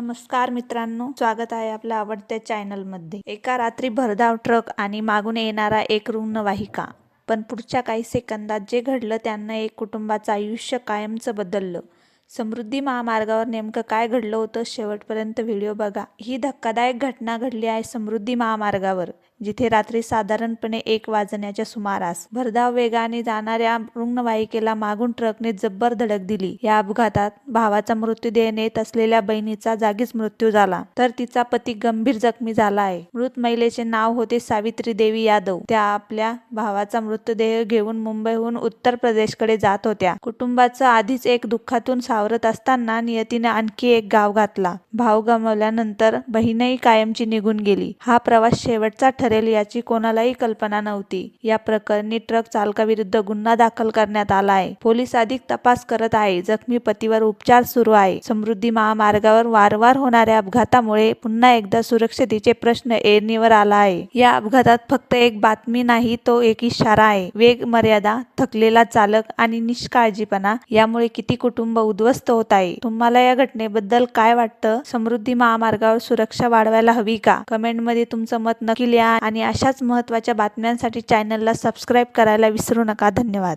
नमस्कार मित्रांनो स्वागत आहे आपल्या आवडत्या चॅनलमध्ये. एका रात्री भरधाव ट्रक आणि मागून येणारा एक रुग्णवाहिका. पण पुढच्या काही सेकंदात जे घडलं त्यांना एक कुटुंबाचं आयुष्य कायमचं बदललं. समृद्धी महामार्गावर नेमकं काय घडलं होतं? शेवटपर्यंत व्हिडिओ बघा. ही धक्कादायक घटना घडली आहे समृद्धी महामार्गावर. जिथे रात्री साधारणपणे एक वाजण्याच्या सुमारास भरधाव वेगाने जाणाऱ्या रुग्णवाहिकेला मागून ट्रकने जब्बर धडक दिली. या अपघातात भावाचा मृत्यूदेह नेत असलेल्या बहिणीचा जागीच मृत्यू झाला. तर तिचा पती गंभीर जखमी झाला आहे. मृत महिलेचे नाव होते सावित्री देवी यादव. त्या आपल्या भावाचा मृतदेह घेऊन मुंबईहून उत्तर प्रदेशकडे जात होत्या. कुटुंबाचं आधीच एक दुःखातून सावरत असताना नियतीने आणखी एक गाव घातला. भाव गमावल्यानंतर बहीणही कायमची निघून गेली. हा प्रवास शेवटचा ठर ठरेल याची कोणालाही कल्पना नव्हती. या प्रकरणी ट्रक चालकाविरुद्ध गुन्हा दाखल करण्यात आला आहे पोलीस अधिक तपास करत आहे. जखमी पतीवर उपचार सुरू आहे. समृद्धी महामार्गावर वारंवार होणाऱ्या अपघातामुळे पुन्हा एकदा सुरक्षतेचे प्रश्न ऐरणीवर आला आहे या अपघातात फक्त एक बातमी नाही तो एक इशारा आहे. वेग मर्यादा थकलेला चालक आणि निष्काळजीपणा यामुळे किती कुटुंब उद्ध्वस्त होत आहे? तुम्हाला या घटनेबद्दल काय वाटतं? समृद्धी महामार्गावर सुरक्षा वाढवायला हवी का? कमेंटमध्ये तुमचं मत नक्की लिहा आणि अशाच महत्त्वाच्या बातम्यांसाठी चॅनलला सबस्क्राईब करायला विसरू नका. धन्यवाद.